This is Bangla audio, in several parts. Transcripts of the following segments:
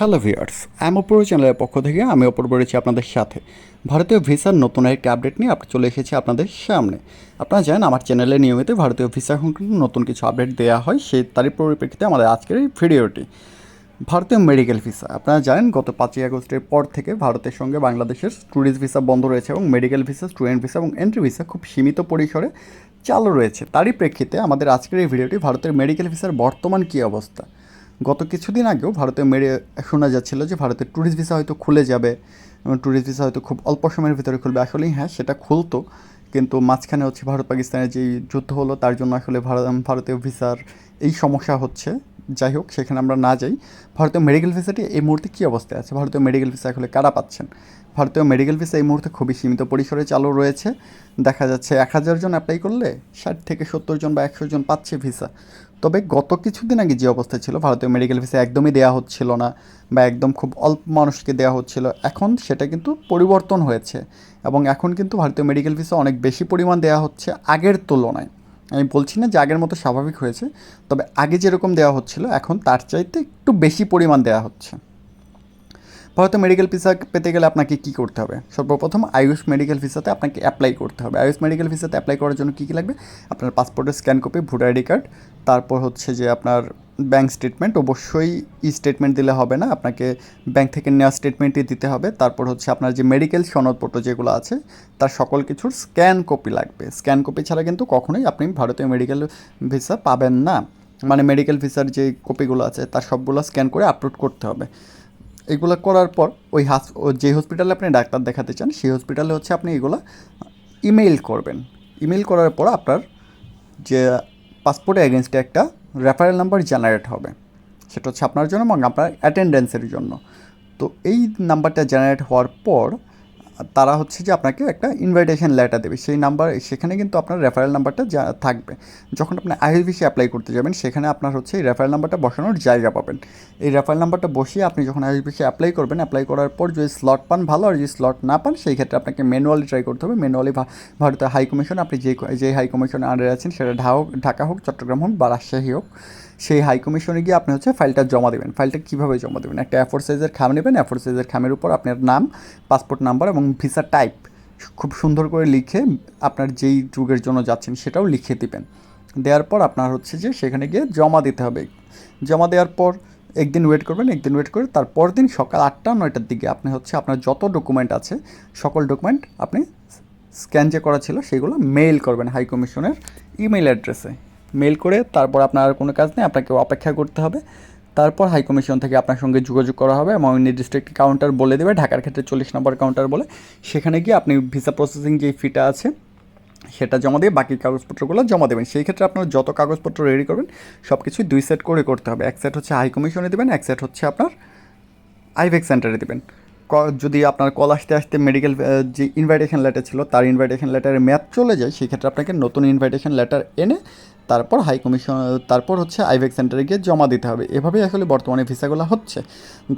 হ্যালো ভিয়ার্স আম অপর চ্যানেলের পক্ষ থেকে আমি অপর রয়েছি আপনাদের সাথে। ভারতীয় ভিসার নতুন একটি আপডেট নিয়ে আপনি চলে এসেছি আপনাদের সামনে। আপনারা জানেন, আমার চ্যানেলে নিয়মিত ভারতীয় ভিসা সংক্রান্ত নতুন কিছু আপডেট দেওয়া হয়, সেই তারই পরিপ্রেক্ষিতে আমাদের আজকের এই ভিডিওটি ভারতীয় মেডিকেল ভিসা আপনারা জানেন, গত পাঁচই আগস্টের পর থেকে ভারতের সঙ্গে বাংলাদেশের ট্যুরিস্ট ভিসা বন্ধ রয়েছে এবং মেডিকেল ভিসা স্টুডেন্ট ভিসা এবং এন্ট্রি ভিসা খুব সীমিত পরিসরে চালু রয়েছে। তারই প্রেক্ষিতে আমাদের আজকের এই ভিডিওটি ভারতের মেডিকেল ভিসার বর্তমান কী অবস্থা? গত কিছুদিন আগেও ভারতে মেরে শোনা যাচ্ছিল যে ভারতের ট্যুরিস্ট ভিসা হয়তো খুলে যাবে ট্যুরিস্ট ভিসা হয়তো খুব অল্প সময়ের ভিতরে খুলবে। আসলেই হ্যাঁ সেটা খুলতো, কিন্তু মাঝখানে হচ্ছে ভারত পাকিস্তানের যেই যুদ্ধ হলো, তার জন্য আসলে ভারত ভারতীয় ভিসার এই সমস্যা হচ্ছে। যাই হোক, সেখানে আমরা না যাই। ভারতীয় মেডিকেল ভিসাটি এই মুহূর্তে কী অবস্থায় আছে? ভারতীয় মেডিকেল ভিসা আসলে কারা পাচ্ছেন? ভারতীয় মেডিকেল ভিসা এই মুহূর্তে খুবই সীমিত পরিসরে চালু রয়েছে। দেখা যাচ্ছে এক হাজার জন অ্যাপ্লাই করলে ষাট থেকে সত্তর জন বা একশো জন পাচ্ছে ভিসা তবে গত কিছুদিন আগে যে অবস্থা ছিল, ভারতীয় মেডিকেল ভিসা একদমই দেওয়া হচ্ছিল না বা একদম খুব অল্প মানুষকে দেওয়া হচ্ছিল, এখন সেটা কিন্তু পরিবর্তন হয়েছে এবং এখন কিন্তু ভারতীয় মেডিকেল ভিসা অনেক বেশি পরিমাণ দেওয়া হচ্ছে আগের তুলনায়। আমি বলছি না যে আগের মতো স্বাভাবিক হয়েছে, তবে আগে যেরকম দেওয়া হচ্ছিল, এখন তার চাইতে একটু বেশি পরিমাণ দেওয়া হচ্ছে। ভারতীয় মেডিকেল ভিসা পেতে গেলে আপনাকে কী করতে হবে? সর্বপ্রথম আয়ুষ মেডিকেল ভিসাতে আপনাকে অ্যাপ্লাই করতে হবে। আয়ুষ মেডিকেল ভিসাতে অ্যাপ্লাই করার জন্য কী কী লাগবে? আপনার পাসপোর্টের scan copy voter ID card তারপর হচ্ছে যে আপনার ব্যাঙ্ক স্টেটমেন্ট অবশ্যই ই স্টেটমেন্ট দিলে হবে না। আপনাকে ব্যাংক থেকে নেওয়া স্টেটমেন্টই দিতে হবে। তারপর হচ্ছে আপনার যে মেডিকেল সনদপত্র যেগুলো আছে, তার সকল কিছুর স্ক্যান কপি লাগবে। স্ক্যান কপি ছাড়া কিন্তু কখনোই আপনি ভারতীয় মেডিকেল ভিসা পাবেন না। মানে মেডিকেল ভিসার যে কপিগুলো আছে, তার সবগুলো স্ক্যান করে আপলোড করতে হবে। এগুলো করার পর ওই হাস যে হসপিটালে আপনি ডাক্তার দেখাতে চান, সেই হসপিটালে হচ্ছে আপনি এগুলো ইমেইল করবেন। ইমেল করার পর আপনার যে পাসপোর্টে এগেনস্টে একটা রেফারেল নাম্বার জেনারেট হবে। সেটা হচ্ছে আপনার জন্য এবং আপনার অ্যাটেন্ডেন্সের জন্য। তো এই নাম্বারটা জেনারেট হওয়ার পর তারা হচ্ছে যে আপনাকে একটা ইনভাইটেশন লেটার দেবে। সেই নাম্বার সেখানে কিন্তু আপনার রেফারেল নাম্বারটা যা থাকবে। যখন আপনি আইএলবিসি অ্যাপ্লাই করতে যাবেন, সেখানে আপনার হচ্ছে এই রেফারেল নাম্বারটা বসানোর জায়গা পাবেন। এই রেফারেল নাম্বারটা বসিয়ে আপনি যখন আইএলবিসি অ্যাপ্লাই করবেন অ্যাপ্লাই করার পর যদি স্লট পান ভালো, আর যদি স্লট না পান, সেই ক্ষেত্রে আপনাকে ম্যানুয়ালি ট্রাই করতে হবে। ম্যানুয়ালি ভারতের হাই কমিশন আপনি যে যে হাই কমিশনে আন্ডারে আছেন, সেটা ঢাকা হোক, চট্টগ্রাম হোক বা রাজশাহী হোক সেই হাই কমিশনে গিয়ে আপনি হচ্ছে ফাইলটা জমা দেবেন। ফাইলটা কীভাবে জমা দেবেন? একটা অ্যাফোর সাইজের খাম নেবেন। অ্যাফোর সাইজের খামের উপর আপনার নাম পাসপোর্ট নাম্বার এবং ভিসা টাইপ খুব সুন্দর করে লিখে আপনার যেই যুগের জন্য যাচ্ছেন সেটাও লিখে দিবেন। দেওয়ার পর আপনার হচ্ছে যে সেখানে গিয়ে জমা দিতে হবে। জমা দেওয়ার পর একদিন ওয়েট করবেন, একদিন ওয়েট করে তারপর দিন সকাল আটটা, নয়টার দিকে আপনি হচ্ছে আপনার যত ডকুমেন্ট আছে, সকল ডকুমেন্ট আপনি স্ক্যান যে করা ছিল সেগুলো মেইল করবেন হাই কমিশনের ইমেল অ্যাড্রেসে মেইল করে, তারপর আপনার আর কোনো কাজ নেই আপনাকে অপেক্ষা করতে হবে। তারপর হাই কমিশন থেকে আপনার সঙ্গে যোগাযোগ করা হবে এবং নির্দিষ্ট একটি কাউন্টার বলে দেবে, ঢাকার ক্ষেত্রে চল্লিশ নম্বর কাউন্টার বলে। সেখানে গিয়ে আপনি ভিসা প্রসেসিং যে ফিটা আছে, সেটা জমা দিয়ে বাকি কাগজপত্রগুলো জমা দেবেন। সেই ক্ষেত্রে আপনার যত কাগজপত্র রেডি করবেন সব কিছুই দুই সেট করে করতে হবে। এক সেট হচ্ছে হাই কমিশনে দেবেন, এক সেট হচ্ছে আপনার আইভেক সেন্টারে দেবেন। যদি আপনার কল আসতে আসতে মেডিকেল যে ইনভাইটেশন লেটার ছিল, তার ইনভাইটেশন লেটারের ম্যাপ চলে যায় সেই ক্ষেত্রে আপনাকে নতুন ইনভাইটেশন লেটার এনে তারপর হাই কমিশন তারপর হচ্ছে আইভেক সেন্টারে গিয়ে জমা দিতে হবে। এভাবেই আসলে বর্তমানে ভিসাগুলো হচ্ছে।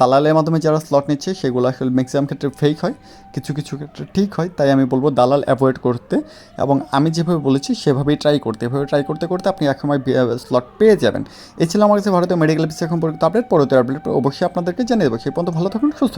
দালালের মাধ্যমে যারা স্লট নিচ্ছে, সেগুলো আসলে ম্যাক্সিমাম ক্ষেত্রে ফেক হয়, কিছু কিছু ক্ষেত্রে ঠিক হয়। তাই আমি বলব দালাল অ্যাভয়েড করতে এবং আমি যেভাবে বলেছি, সেভাবেই ট্রাই করতে। এভাবে ট্রাই করতে করতে আপনি একসময় স্লট পেয়ে যাবেন। এই ছিল আমার কাছে ভারতীয় মেডিকেল ভিসা সম্পর্কিত আপডেট পরবর্তী আপডেট অবশ্যই আপনাদেরকে জানিয়ে দেবো। সেই পর্যন্ত ভালো থাকুন, সুস্থ